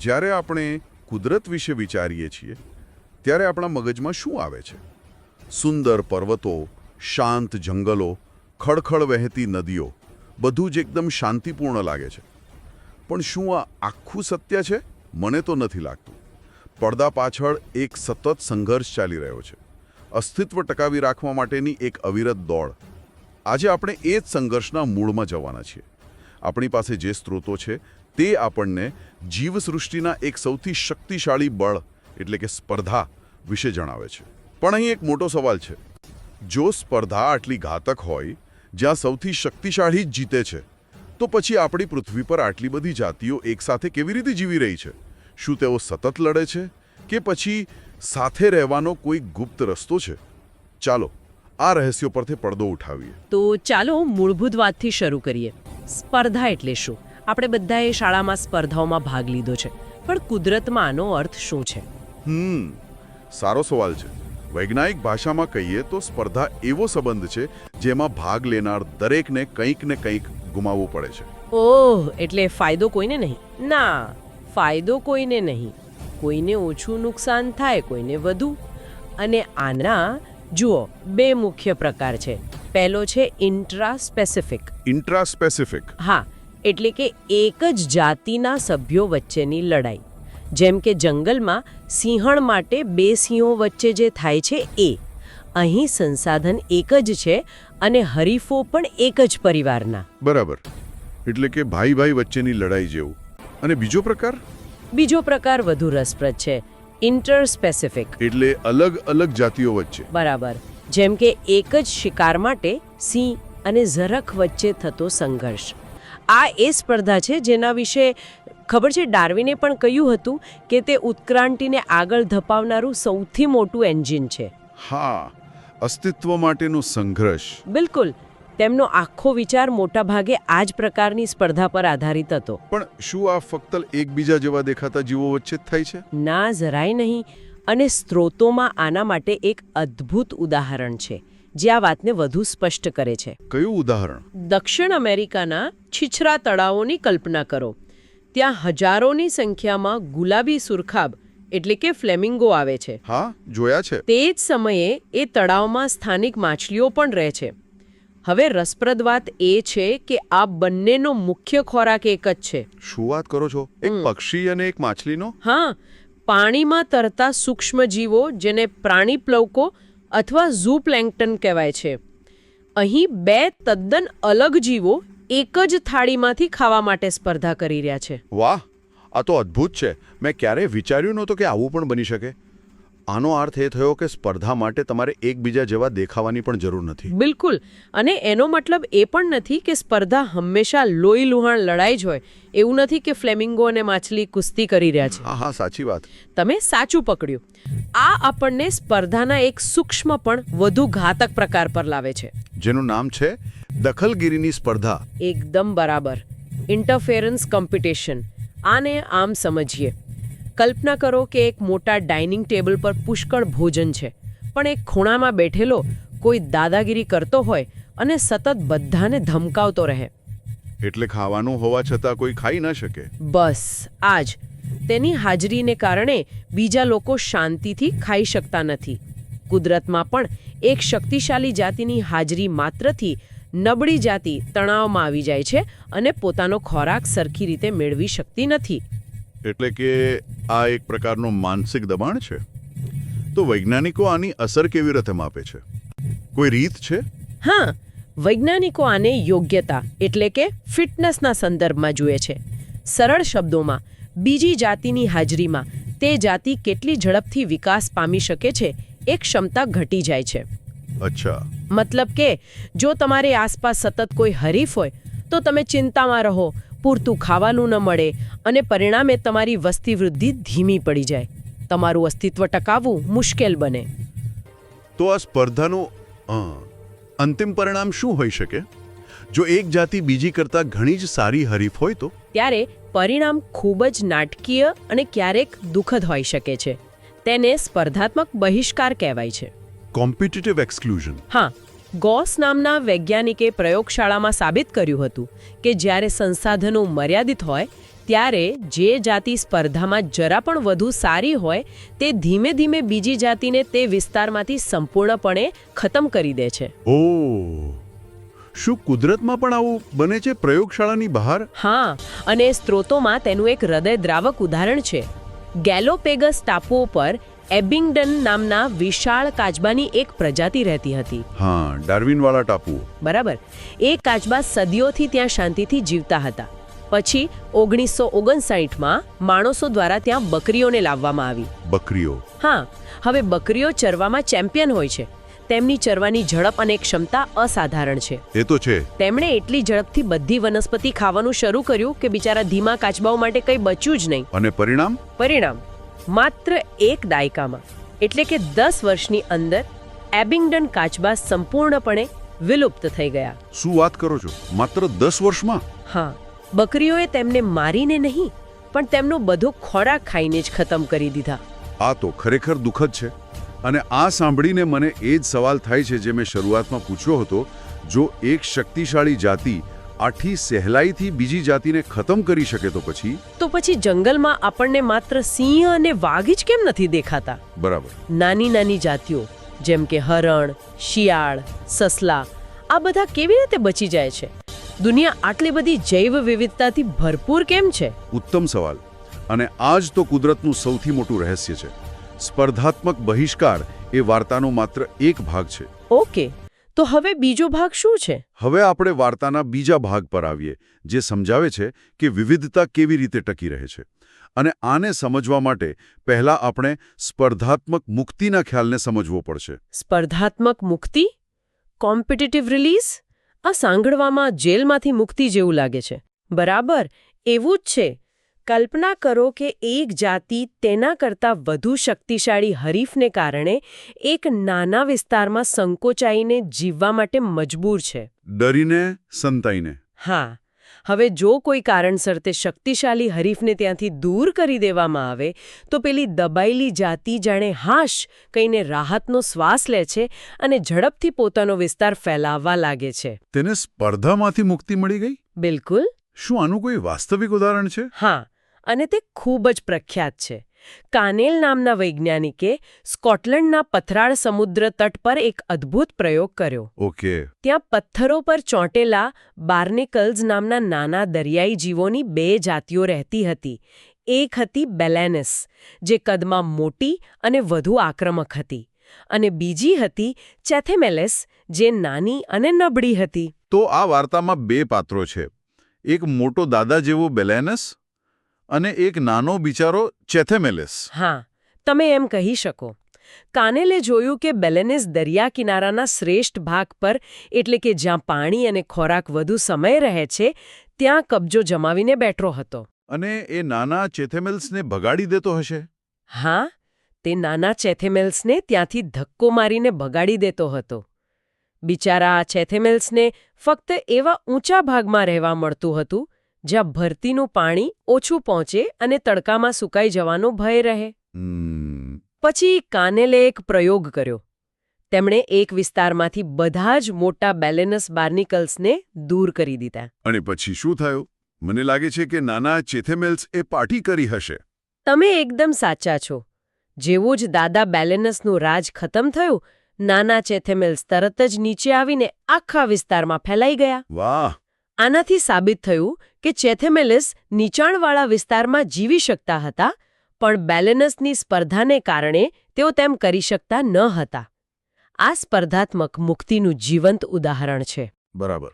જ્યારે આપણે કુદરત વિશે વિચારીએ છીએ, ત્યારે આપણા મગજમાં શું આવે છે? સુંદર પર્વતો, શાંત જંગલો ખળખળ વહેતી નદીઓ, બધું જ એકદમ શાંતિપૂર્ણ લાગે છે. પણ શું આ આખું સત્ય છે? મને તો નથી લાગતું. પડદા પાછળ એક સતત સંઘર્ષ ચાલી રહ્યો છે. અસ્તિત્વ ટકાવી રાખવા માટેની એક અવિરત દોડ. આજે આપણે એ જ સંઘર્ષના મૂળમાં જવાના છીએ. આપણી પાસે જે સ્ત્રોતો છે તે આપણને જીવસૃષ્ટિના એક સૌથી શક્તિશાળી બળ, એટલે કે સ્પર્ધા, વિશે જણાવે છે. પણ અહીં એક મોટો સવાલ છે. જો સ્પર્ધા આટલી ઘાતક હોય, જ્યાં સૌથી શક્તિશાળી જ જીતે છે, તો પછી આપણી પૃથ્વી પર આટલી બધી જાતિઓ એકસાથે કેવી રીતે જીવી રહી છે? શું તેઓ સતત લડે છે, કે પછી સાથે રહેવાનો કોઈ ગુપ્ત રસ્તો છે? ચાલો, આ રહસ્યો પરથી પડદો ઉઠાવીએ. તો ચાલો મૂળભૂત વાતથી શરૂ કરીએ. સ્પર્ધા એટલે શું? આપણે બધાએ શાળામાં સ્પર્ધાઓમાં ભાગ લીધો છે. પણ કુદરતમાં આનો અર્થ શું છે? હમ સારો સવાલ છે. વૈજ્ઞાનિક ભાષામાં કહીએ તો સ્પર્ધા એવો સંબંધ છે જેમાં ભાગ લેનાર દરેકને કંઈક ને કંઈક ગુમાવવું પડે છે. ઓહ એટલે ફાયદો કોઈને નહીં. ના ફાયદો કોઈને નહીં. કોઈને ઓછું નુકસાન થાય કોઈને વધુ. અને આના જુઓ બે મુખ્ય પ્રકાર છે. પહેલો છે ઇન્ટ્રા સ્પેસિફિક ઇન્ટ્રા સ્પેસિફિક હા એટલે કે એક જ જાતિના સભ્યો વચ્ચેની લડાઈ. જેમ કે જંગલમાં સિંહણ માટે બે સિંહો વચ્ચે જે થાય છે એ. અહીં સંસાધન એક જ છે અને હરીફો પણ એક જ પરિવારના. બરાબર. એટલે કે ભાઈ ભાઈ વચ્ચેની લડાઈ જેવું. અને બીજો પ્રકાર? બીજો પ્રકાર વધુ રસપ્રદ છે. ઇન્ટર સ્પેસિફિક એટલે અલગ અલગ જાતિઓ વચ્ચે. બરાબર. જેમ કે એક જ શિકાર માટે સિંહ અને ઝરખ વચ્ચે થતો સંઘર્ષ. આ એ સ્પર્ધા છે જેના વિશે ખબર છે ડાર્વિને પણ કહ્યું હતું કે તે ઉત્ક્રાંતિને આગળ ધપાવનારું સૌથી મોટું એન્જિન છે. હા અસ્તિત્વ માટેનો સંઘર્ષ. બિલકુલ તેમનો આખો વિચાર મોટાભાગે આ જ પ્રકારની સ્પર્ધા પર આધારિત હતો. પણ શું આ ફક્ત એકબીજા જેવા દેખાતા જીવો વચ્ચે જ થાય છે? ના જરાય નહીં. અને સ્ત્રોતોમાં આના માટે એક અદ્ભુત ઉદાહરણ છે. જે આ વાતને વધુ સ્પષ્ટ કરે છે. કયું ઉદાહરણ? દક્ષિણ અમેરિકાના છીછરા તળાવોની કલ્પના કરો. ત્યાં હજારોની સંખ્યામાં ગુલાબી સુરખાબ એટલે કે ફ્લેમિંગો આવે છે. હા જોયા છે. તે જ સમયે એ તળાવમાં સ્થાનિક માછલીઓ પણ રહે છે. હવે રસપ્રદ વાત એ છે કે આ બંનેનો મુખ્ય ખોરાક એક જ છે. શું વાત કરો છો? એક પક્ષી અને એક માછલીનો? હા પાણીમાં તરતા સૂક્ષ્મ જીવો જેને પ્રાણી પ્લવકો અથવા ઝૂ પ્લેન્કટન કહેવાય છે. અહીં બે તદ્દન અલગ જીવો એક જ થાળીમાંથી ખાવા માટે સ્પર્ધા કરી રહ્યા છે. વાહ! આ તો અદ્ભુત છે. મેં ક્યારેય વિચાર્યું નહોતું કે આવું પણ બની શકે. આનો અર્થ એ થયો કે સ્પર્ધા માટે તમારે એકબીજા જેવા દેખાવાની પણ જરૂર નથી. બિલકુલ. અને એનો મતલબ એ પણ નથી કે સ્પર્ધા હંમેશા લોહી લુહાણ લડાઈ જ હોય. એવું નથી કે ફ્લેમિંગો અને માછલી કુસ્તી કરી રહ્યા છે. હા સાચી વાત. તમે સાચું પકડ્યું. આ આપણને સ્પર્ધાના એક સૂક્ષ્મ પણ વધુ ઘાતક પ્રકાર પર લાવે છે. જેનું નામ છે દખલગીરીની સ્પર્ધા. એકદમ બરાબર. ઇન્ટરફેરન્સ કોમ્પિટિશન આને આમ સમજીએ. કલ્પના કરો કે એક મોટા ડાઇનિંગ ટેબલ પર પુષ્કળ ભોજન છે. પણ એક ખૂણામાં બેઠેલો કોઈ દાદાગીરી કરતો હોય અને સતત બધાને ધમકાવતો રહે. એટલે ખાવાનું હોવા છતાં કોઈ ખાઈ ન શકે? બસ આજ. તેની હાજરીને કારણે બીજા લોકો શાંતિથી ખાઈ શકતા નથી. કુદરતમાં પણ એક શક્તિશાળી જાતિની હાજરી માત્રથી નબળી જાતિ તણાવમાં આવી જાય છે અને પોતાનો ખોરાક સરખી રીતે મેળવી શકતી નથી. એટલે કે આ એક પ્રકારનું માનસિક દબાણ છે? તો વૈજ્ઞાનિકો આની અસર કેવી રીતે માપે છે? કોઈ રીત છે? હા વૈજ્ઞાનિકો આને યોગ્યતા એટલે કે ફિટનેસના સંદર્ભમાં જુએ છે. સરળ શબ્દોમાં બીજી જાતિની હાજરીમાં તે જાતિ કેટલી ઝડપથી વિકાસ પામી શકે છે એ ક્ષમતા ઘટી જાય છે. અચ્છા. મતલબ કે જો તમારી આસપાસ સતત કોઈ હરીફ હોય તો તમે ચિંતામાં રહો પૂરતું ખાવાનું ન મળે અને પરિણામે તમારી વસ્તી વૃદ્ધિ ધીમી પડી જાય. તમારું અસ્તિત્વ ટકાવવું મુશ્કેલ બને. તો આ સ્પર્ધાનું અંતિમ પરિણામ શું હોઈ શકે? જો એક જાતિ બીજી કરતાં ઘણી જ સારી હરીફ હોય તો? ત્યારે પરિણામ ખૂબ જ નાટકીય અને ક્યારેક દુઃખદ હોઈ શકે છે. તેને સ્પર્ધાત્મક બહિષ્કાર કહેવાય છે. Competitive exclusion. હા ગોસ નામના વૈજ્ઞાનિકે પ્રયોગશાળામાં સાબિત કર્યું હતું કે જ્યારે સંસાધનો મર્યાદિત હોય ત્યારે જે જાતિ સ્પર્ધામાં જરા પણ વધુ સારી હોય તે ધીમે ધીમે બીજી જાતિને તે વિસ્તારમાંથી સંપૂર્ણપણે ખતમ કરી દે છે. ઓ શું કુદરતમાં પણ આવું બને છે પ્રયોગશાળાની બહાર? હા અને સ્ત્રોતોમાં તેનું એક હૃદયદ્રાવક ઉદાહરણ છે. ગેલોપેગસ ટાપુઓ પર એબિંગડન નામના વિશાળ કાચબાની એક પ્રજાતિ રહેતી હતી. હા ડાર્વિનવાળા ટાપુઓ. બરાબર. એ કાચબા સદીઓથી ત્યાં શાંતિથી જીવતા હતા. પછી ઓગણીસો ઓગણસાઠમાં માણસો દ્વારા ત્યાં બકરીઓને લાવવામાં આવી. બકરીઓ. હા હવે બકરીઓ ચરવામાં ચેમ્પિયન હોય છે. તેમની ચરવાની ઝડપ અને ક્ષમતા અસાધારણ છે. એ તો છે. તેમણે એટલી ઝડપથી બધી વનસ્પતિ ખાવાનું શરૂ કર્યું કે બિચારા ધીમા કાચબાઓ માટે કંઈ બચ્યું જ નહીં. અને પરિણામ? પરિણામ. માત્ર એક દાયકામાં એટલે કે દસ વર્ષની અંદર એબિંગડન કાચબા સંપૂર્ણપણે વિલુપ્ત થઈ ગયા. શું વાત કરો છો? માત્ર દસ વર્ષમાં? હા બકરીઓએ તેમને મારીને નહીં પણ તેમનો બધો ખોરાક ખાઈને જ ખતમ કરી દીધા. આ તો ખરેખર દુઃખદ છે. અને આ સાંભળીને મને એ જ સવાલ થાય છે જે મેં શરૂઆતમાં પૂછ્યો હતો જો એક શક્તિશાળી જાતિ આઠી સહેલાઈથી બીજી જાતિને ખતમ કરી શકે તો પછી? તો પછી જંગલમાં આપણને માત્ર સિંહ અને વાઘ જ કેમ નથી દેખાતા? બરાબર. નાની નાની જાતિઓ જેમ કે હરણ શિયાળ સસલા આ બધા કેવી રીતે બચી જાય છે? દુનિયા આટલી બધી જૈવ વિવિધતાથી ભરપૂર કેમ છે? ઉત્તમ સવાલ. અને આ જ તો કુદરતનું સૌથી મોટું રહસ્ય છે. સ્પર્ધાત્મક બહિષ્કાર એ વાર્તાનો માત્ર એક ભાગ છે. ઓકે. તો હવે બીજો ભાગ શું છે? હવે આપણે વાર્તાના બીજા ભાગ પર આવીએ જે સમજાવે છે કે વિવિધતા કેવી રીતે ટકી રહે છે. અને આને સમજવા માટે પહેલા આપણે સ્પર્ધાત્મક મુક્તિના ખ્યાલને સમજવો પડશે. સ્પર્ધાત્મક મુક્તિ? Competitive release? આ સાંગળવામાં જેલમાંથી મુક્તિ જેવું લાગે છે. બરાબર? એવું જ છે. કલ્પના કરો કે એક જાતિ તેના કરતાં વધુ શક્તિશાળી હરીફને કારણે એક નાના વિસ્તારમાં સંકોચાઈને જીવવા માટે મજબૂર છે. ડરીને સંતાઈને. હા હવે જો કોઈ કારણસર તે શક્તિશાળી હરીફને ત્યાંથી દૂર કરી દેવામાં આવે તો પેલી દબાયેલી જાતિ જાણે હાશ કહીને રાહતનો શ્વાસ લે છે અને ઝડપથી પોતાનો વિસ્તાર ફેલાવવા લાગે છે. તેને સ્પર્ધામાંથી મુક્તિ મળી ગઈ? બિલકુલ. શું આનું કોઈ વાસ્તવિક ઉદાહરણ છે? હા અને તે ખૂબ જ પ્રખ્યાત છે. કાનેલ નામના વૈજ્ઞાનિકે સ્કોટલેન્ડના પથરાળ સમુદ્ર તટ પર એક અદ્ભુત પ્રયોગ કર્યો. ઓકે. ત્યાં પથ્થરો પર ચોંટેલા બાર્નેકલ્સ નામના નાના દરિયાઈ જીવોની બે જાતિઓ રહેતી હતી. એક હતી બેલેનસ જે કદમાં મોટી અને વધુ આક્રમક હતી. અને બીજી હતી ચેથેમેલેસ જે નાની અને નબળી હતી. તો આ વાર્તામાં બે પાત્રો છે. એક મોટો દાદા જેવો બેલેનસ અને એક નાનો બિચારો ચેથેમેલેસ. હા તમે એમ કહી શકો. કાનેલે જોયું કે બેલેનેસ દરિયા કિનારાના શ્રેષ્ઠ ભાગ પર એટલે કે જ્યાં પાણી અને ખોરાક વધુ સમય રહે છે ત્યાં કબજો જમાવીને બેઠો હતો. અને એ નાના ચેથેમેલ્સને ભગાડી દેતો હશે? હા તે નાના ચેથેમેલ્સને ત્યાંથી ધક્કો મારીને ભગાડી દેતો હતો. બિચારા આ ચેથેમેલ્સને ફક્ત એવા ઊંચા ભાગમાં રહેવા મળતું હતું જ્યાં ભરતીનું પાણી ઓછું પહોંચે અને તડકામાં સુકાઈ જવાનો ભય રહે. પછી કાનેલે એક પ્રયોગ કર્યો. તેમણે એક વિસ્તારમાંથી બધા જ મોટા બેલેનસ બાર્નિકલ્સને દૂર કરી દીધા. અને પછી શું થયું? મને લાગે છે કે નાના ચેથેમેલ્સ એ પાર્ટી કરી હશે. તમે એકદમ સાચા છો. જેવો જ દાદા બેલેનસનું રાજ ખતમ થયું નાના ચેથેમેલ્સ તરત જ નીચે આવીને આખા વિસ્તારમાં ફેલાઈ ગયા. વાહ! આનાથી સાબિત થયું કે ચેથેમેલિસ નીચાણવાળા વિસ્તારમાં જીવી શકતા હતા, પણ બેલેનસની સ્પર્ધાને કારણે તેઓ તેમ કરી શકતા ન હતા. આ સ્પર્ધાત્મક મુક્તિનું જીવંત ઉદાહરણ છે. બરાબર.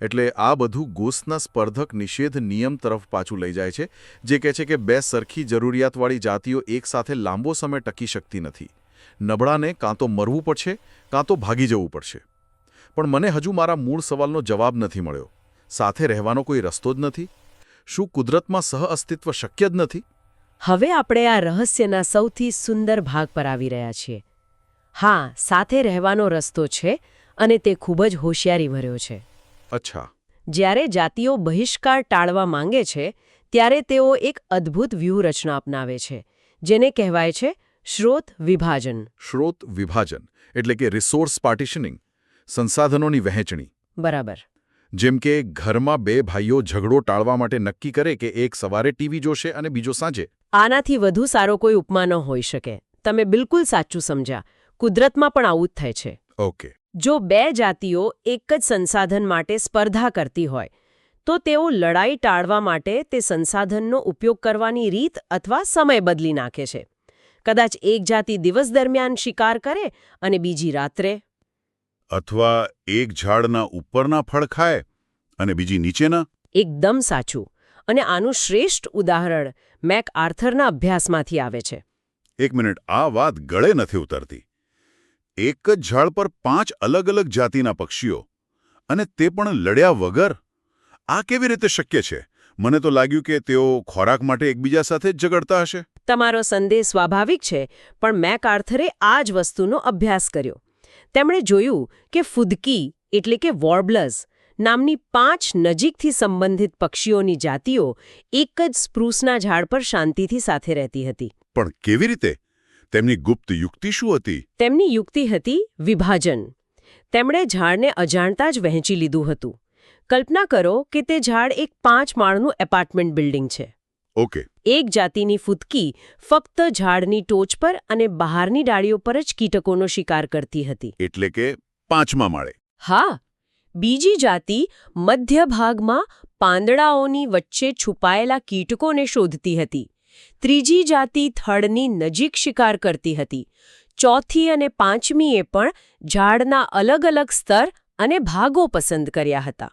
એટલે આ બધું ગોસના સ્પર્ધક નિષેધ નિયમ તરફ પાછું લઈ જાય છે, જે કહે છે કે બે સરખી જરૂરિયાતવાળી જાતિઓ એકસાથે લાંબો સમય ટકી શકતી નથી. નબળાને કાં તો મરવું પડશે, કાં તો ભાગી જવું પડશે. પણ મને હજુ મારા મૂળ સવાલનો જવાબ નથી મળ્યો. સાથે રહેવાનો કોઈ રસ્તો જ નથી? શું કુદરતમાં સહઅસ્તિત્વ શક્ય જ નથી? હવે આપણે આ રહસ્યના સૌથી સુંદર ભાગ પર આવી રહ્યા છીએ. હા સાથે રહેવાનો રસ્તો છે અને તે ખૂબ જ હોશિયારી ભર્યો છે. અચ્છા. જ્યારે જાતિઓ બહિષ્કાર ટાળવા માંગે છે ત્યારે તેઓ એક અદ્ભુત વ્યૂહરચના અપનાવે છે જેને કહેવાય છે શ્રોત વિભાજન. શ્રોત વિભાજન એટલે કે રિસોર્સ પાર્ટિશનિંગ સંસાધનોની વહેંચણી. બરાબર. જેમ કે ઘરમાં બે ભાઈઓ ઝઘડો ટાળવા માટે નક્કી કરે કે એક સવારે ટીવી જોશે અને બીજો સાંજે. આનાથી વધુ સારો કોઈ ઉપમા ન હોઈ શકે. તમે બિલકુલ સાચું સમજ્યા. કુદરતમાં પણ આવું જ થાય છે. ઓકે. જો બે જાતિઓ એક જ સંસાધન માટે સ્પર્ધા કરતી હોય તો તેઓ લડાઈ ટાળવા માટે તે સંસાધનનો ઉપયોગ કરવાની રીત અથવા સમય બદલી નાખે છે. કદાચ એક જાતિ દિવસ દરમિયાન શિકાર કરે અને બીજી રાત્રે અથવા એક ઝાડના ઉપરના ફળ ખાય અને બીજી નીચેના? એકદમ સાચું. અને આનું શ્રેષ્ઠ ઉદાહરણ મેક આર્થરના અભ્યાસમાંથી આવે છે. એક મિનિટ આ વાત ગળે નથી ઉતરતી. એક જ ઝાડ પર પાંચ અલગ અલગ જાતિના પક્ષીઓ અને તે પણ લડ્યા વગર? આ કેવી રીતે શક્ય છે? મને તો લાગ્યું કે તેઓ ખોરાક માટે એકબીજા સાથે જ ઝઘડતા હશે. તમારો સંદેહ સ્વાભાવિક છે પણ મેક આર્થરે આ જ વસ્તુનો અભ્યાસ કર્યો. તેમણે જોયું કે ફુદકી એટલે કે વોર્બલર્સ નામની પાંચ નજીકથી સંબંધિત પક્ષીઓની જાતિઓ એક જ સ્પ્રૂસના ઝાડ પર શાંતિથી સાથે રહેતી હતી. પણ કેવી રીતે? તેમની ગુપ્ત યુક્તિ શું હતી? તેમની યુક્તિ હતી વિભાજન. તેમણે ઝાડને અજાણતા જ વહેંચી લીધું હતું. કલ્પના કરો કે તે ઝાડ એક પાંચ માળનું એપાર્ટમેન્ટ બિલ્ડિંગ છે. ઓકે. એક જાતિની ફૂદકી ફક્ત ઝાડની ટોચ પર અને બહારની ડાળીઓ પર જ કીટકોનો શિકાર કરતી હતી. એટલે કે પાંચમા માળે. હા. બીજી જાતિ મધ્ય ભાગમાં પાંદડાઓની વચ્ચે છુપાયેલા કીટકોને શોધતી હતી. ત્રીજી જાતિ થડની નજીક શિકાર કરતી હતી. ચોથી અને પાંચમીએ પણ ઝાડના અલગ અલગ સ્તર અને ભાગો પસંદ કર્યા હતા.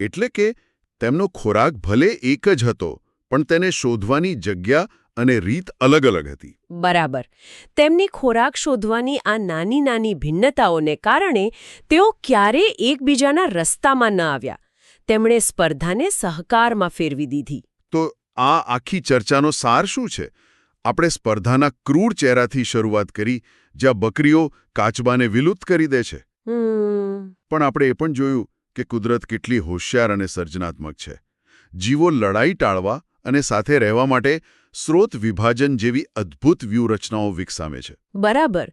એટલે કે તેમનો ખોરાક ભલે એક જ હતો પણ તેને શોધવાની જગ્યા અને રીત અલગ અલગ હતી. બરાબર. તેમની ખોરાક શોધવાની આ નાની નાની ભિન્નતાઓને કારણે તેઓ ક્યારેય એકબીજાના રસ્તામાં ન આવ્યા. તેમણે સ્પર્ધાને સહકારમાં ફેરવી દીધી. તો આ આખી ચર્ચાનો સાર શું છે? આપણે સ્પર્ધાના ક્રૂર ચહેરાથી શરૂઆત કરી જ્યાં બકરીઓ કાચબાને વિલુપ્ત કરી દે છે. પણ આપણે એ પણ જોયું કે કુદરત કેટલી હોશિયાર અને સર્જનાત્મક છે. જીવો લડાઈ ટાળવા અને સાથે રહેવા માટે સ્રોત વિભાજન જેવી અદ્ભુત વ્યૂહરચનાઓ વિકસાવે છે. બરાબર.